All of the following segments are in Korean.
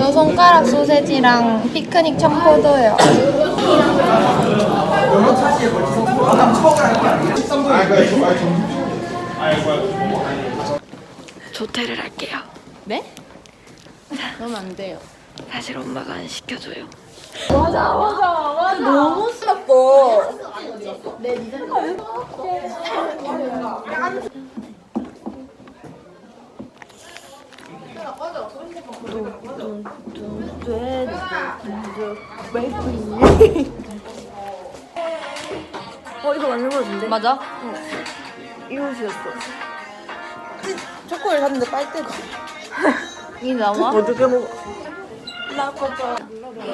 요 손가락 소세지랑 피크닉 청포도요. 조퇴를 할게요. 네? 그러면 안 돼요. 사실 엄마가 안 시켜줘요. 너무 슬퍼. 어 이거 완전 맛인데? 맞아? 이거 시였어. 초코를 샀는데 빨대가 이 나와? 어떻게 먹어?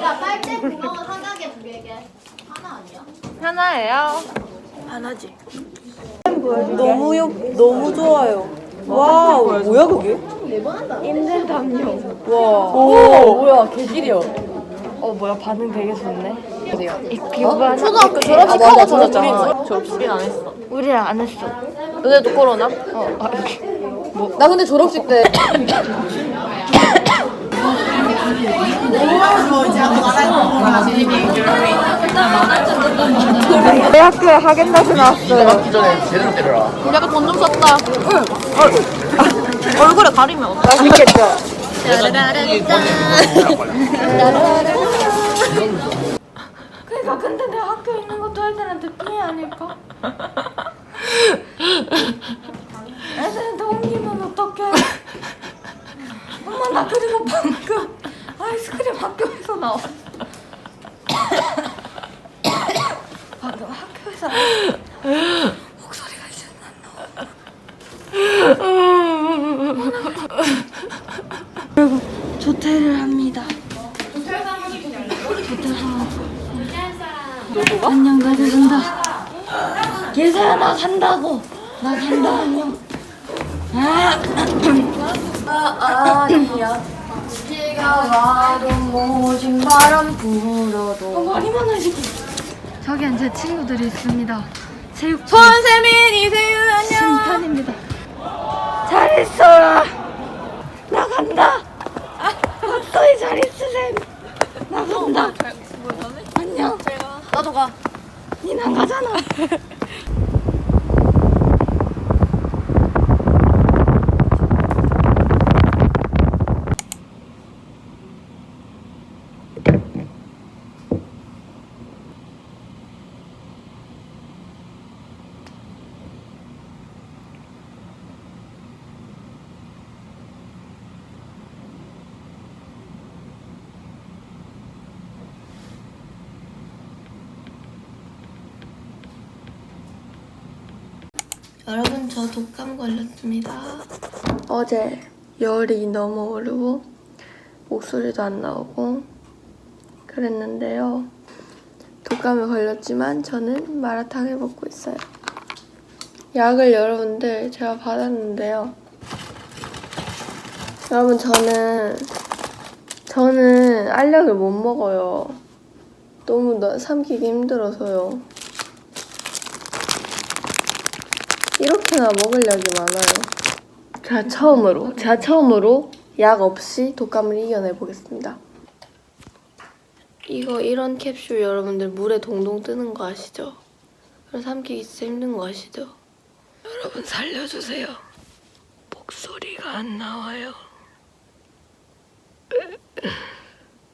야 빨대 구멍은 하나게 두 개게 하나 아니야? 하나예요. 하나지. 너무 요, 너무 좋아요. 와 뭐야 그게? 힘든 담요. 와. 오, 뭐야, 개질이야. 어 뭐야 반응 되게 좋네. 이 비오가 초등학교 졸업식 하고 졸업잖아. 졸업식은 안 했어. 우리는 안 했어. 너네도 코로나? 어, 아, 이렇게. 나 근데 졸업식 때 내 학교에 하겐다즈 나왔어요. 맞기 전에 제대로 때려라. 약간 돈좀 썼다. 응. 얼굴에 가리면 어떡해. 맛있겠죠? 그러니까 근데 내 학교에 있는 것도 애들한테 피해 아닐까? 애들한테 옮기면 어떡해? 엄마 나 그리고 방금 아이스크림 학교에서 나왔어. 방금 학교에서 목소리가 이제 안 나와. 그리고 조퇴를 합니다. 안녕 나도 간다 예사야 나 간다고 나 간다 안녕 아 아니야 비가 와도 모진 바람 불어도 어, 머리만 하시고 저기엔 제 친구들이 있습니다 체육 손세민, 이세윤, 안녕. 심판입니다 잘 있어라 나 간다 박소희 잘 있으셈 나 간다 안녕 나도 가. 니난 가잖아 여러분 저 독감 걸렸습니다. 어제 열이 너무 오르고 목소리도 안 나오고 그랬는데요. 독감에 걸렸지만 저는 마라탕을 먹고 있어요. 약을 여러분들 제가 받았는데요. 여러분 저는 저는 알약을 못 먹어요. 너무 나- 삼키기 힘들어서요. 이렇게나 먹을 약이 많아요. 제가 처음으로, 제가 처음으로 약 없이 독감을 이겨내 보겠습니다. 이거 이런 캡슐 여러분들 물에 동동 뜨는 거 아시죠? 그래서 삼키기 진짜 힘든 거 아시죠? 여러분 살려주세요. 목소리가 안 나와요.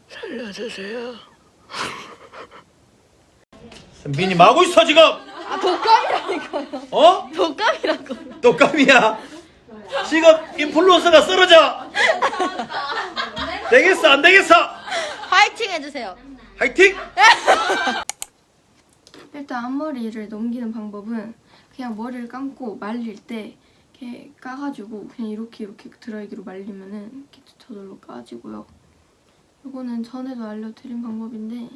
살려주세요. 선빈이 마고 있어 지금. 아 독감이라니까요. 어? 독감이라고. 독감이야. 지금 인플루언서가 쓰러져. 되겠어 안 되겠어? 파이팅 해주세요. 화이팅! 일단 앞머리를 넘기는 방법은 그냥 머리를 감고 말릴 때 이렇게 까가지고 그냥 이렇게 이렇게 드라이기로 말리면은 이렇게 저절로 까지고요. 이거는 전에도 알려드린 방법인데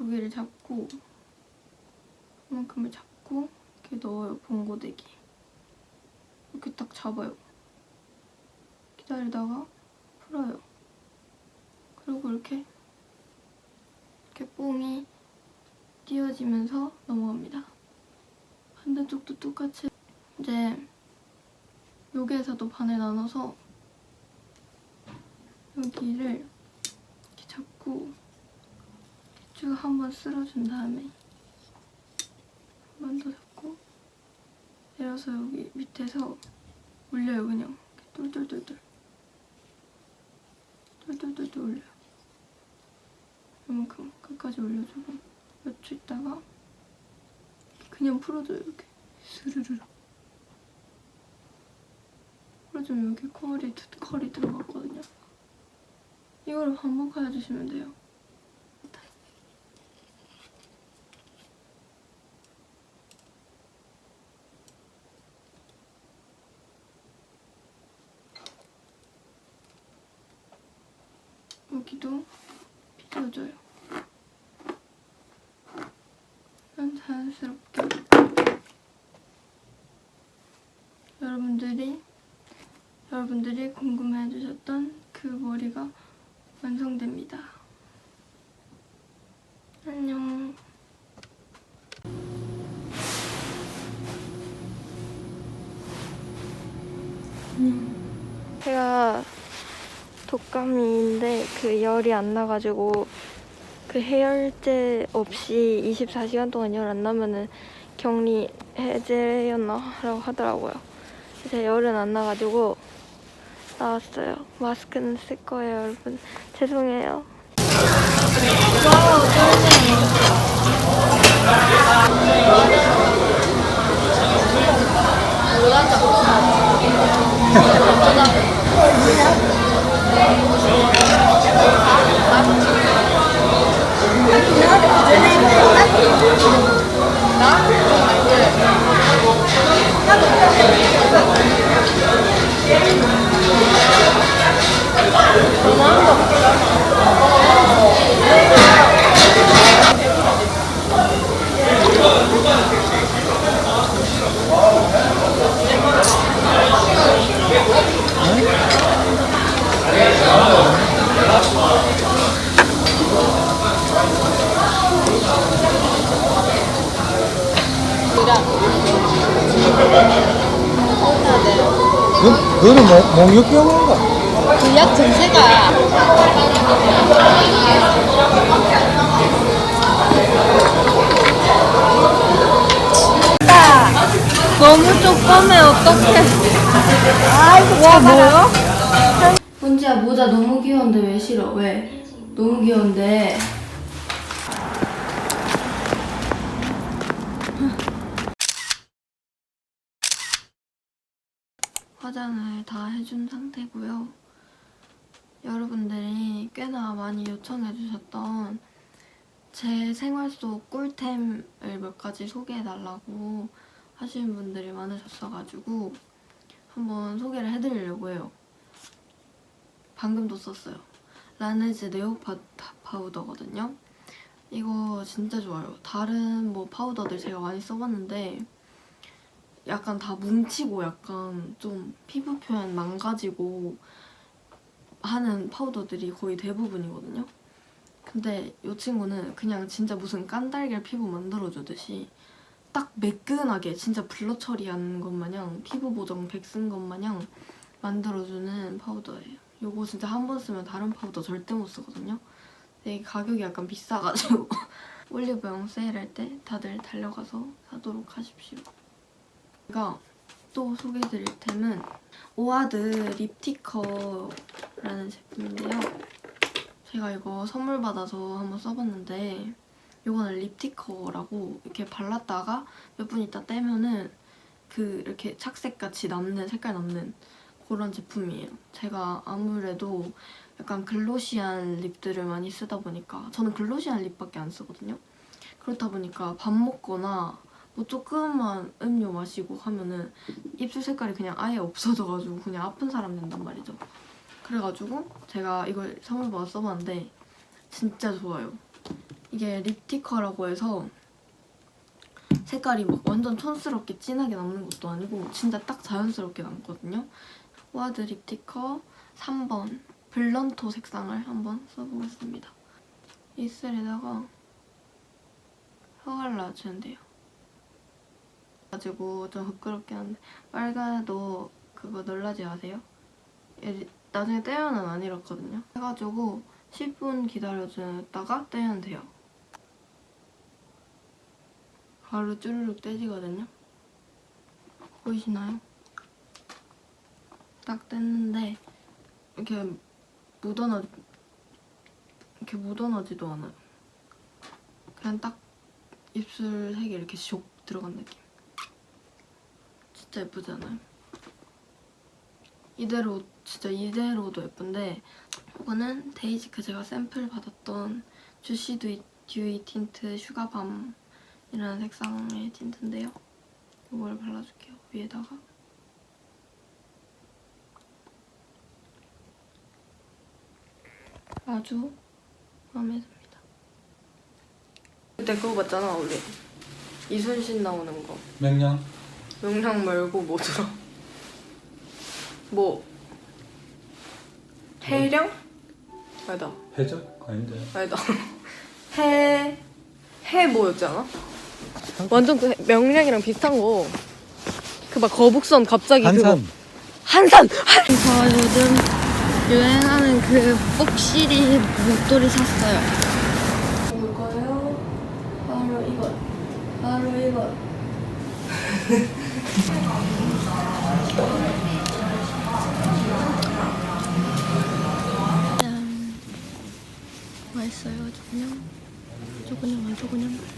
여기를 잡고 이만큼을 잡고 이렇게 넣어요 봉고데기 이렇게 딱 잡아요. 기다리다가 풀어요. 그리고 이렇게 이렇게 뽕이 띄어지면서 넘어갑니다. 반대쪽도 똑같이 이제 여기에서도 반을 나눠서 여기를 이렇게 잡고 쭉 한번 쓸어준 다음에 한번 더 잡고 내려서 여기 밑에서 올려요 그냥. 똘똘똘똘. 똘똘똘똘 올려요. 이만큼 끝까지 올려주고 몇 초 있다가 그냥 풀어줘요 이렇게. 스르르르. 풀어주면 여기 컬이, 컬이 들어갔거든요. 이거를 반복해 주시면 돼요 여기도 빗어줘요. 그냥 자연스럽게 여러분들이 여러분들이 궁금해해 주셨던 독감인데 그 열이 안 나가지고 그 해열제 없이 24시간 동안 열 안 나면은 격리 해제였나라고 하더라고요. 그래서 열은 안 나가지고 나왔어요. 마스크는 쓸 거예요, 여러분. 죄송해요. 그, 그거는 뭐, 몽유병인가? 그약 전체가 너무 조그매 어떡해 아이고 와 뭐야? 본지야 모자 너무 귀여운데 왜 싫어? 왜? 너무 귀여운데. 화장을 다 해준 상태고요. 여러분들이 꽤나 많이 요청해주셨던 제 생활 속 꿀템을 몇 가지 소개해달라고 하시는 분들이 많으셨어가지고 한번 소개를 해드리려고 해요. 방금도 썼어요. 라네즈 네오 파, 파우더거든요. 이거 진짜 좋아요. 다른 뭐 파우더들 제가 많이 써봤는데 약간 다 뭉치고 약간 좀 피부 표현 망가지고 하는 파우더들이 거의 대부분이거든요. 근데 이 친구는 그냥 진짜 무슨 깐달걀 피부 만들어주듯이 딱 매끈하게 진짜 블러 처리한 것 마냥 피부 보정 백 쓴 것 마냥 만들어주는 파우더예요. 요거 진짜 한 번 쓰면 다른 파우더 절대 못 쓰거든요. 근데 이 가격이 약간 비싸가지고 올리브영 세일할 때 다들 달려가서 사도록 하십시오. 제가 또 소개해드릴 템은 오아드 립티커라는 제품인데요. 제가 이거 선물 받아서 한번 써봤는데 이거는 립티커라고 이렇게 발랐다가 몇 분 있다 떼면은 그 이렇게 착색같이 남는 색깔 남는 그런 제품이에요. 제가 아무래도 약간 글로시한 립들을 많이 쓰다 보니까 저는 글로시한 립밖에 안 쓰거든요. 그렇다 보니까 밥 먹거나 뭐 조금만 음료 마시고 하면은 입술 색깔이 그냥 아예 없어져가지고 그냥 아픈 사람 된단 말이죠. 그래가지고 제가 이걸 선물 받아 써봤는데 진짜 좋아요. 이게 립티커라고 해서 색깔이 막 완전 촌스럽게 진하게 남는 것도 아니고 진짜 딱 자연스럽게 남거든요. 와드 립티커 3번 블런토 색상을 한번 써보겠습니다. 입술에다가 놔주면 돼요. 가지고 좀 부끄럽긴 한데 빨간도 그거 놀라지 마세요. 이- 나중에 떼면은 안 이렇거든요. 해가지고 10분 기다려주다가 떼면 돼요. 바로 쭈르륵 떼지거든요. 보이시나요? 딱 뗐는데 이렇게 묻어나 이렇게 묻어나지도 않아요. 그냥 딱 입술 색이 이렇게 쇽 들어간 느낌. 진짜 예쁘지 않아요? 이대로 진짜 이대로도 예쁜데 이거는 데이지크 제가 샘플 받았던 주시 듀이, 듀이 틴트 슈가밤이라는 색상의 틴트인데요. 이걸 발라줄게요. 위에다가 아주 마음에 듭니다. 그때 그거 봤잖아 우리 이순신 나오는 거. 명량 명량 말고 뭐 들어? 뭐 해령? 아니다 해적 아닌데 아니다 해... 해 뭐였잖아? 완전 그 해- 명량이랑 비슷한 거 그 막 거북선 갑자기 그거 한산 한산! 저 요즘 유행하는 그 폭시리 목도리 샀어요 이거요? 바로 이거 바로 이거 짠 맛있어요 저그냥 저그냥 저그냥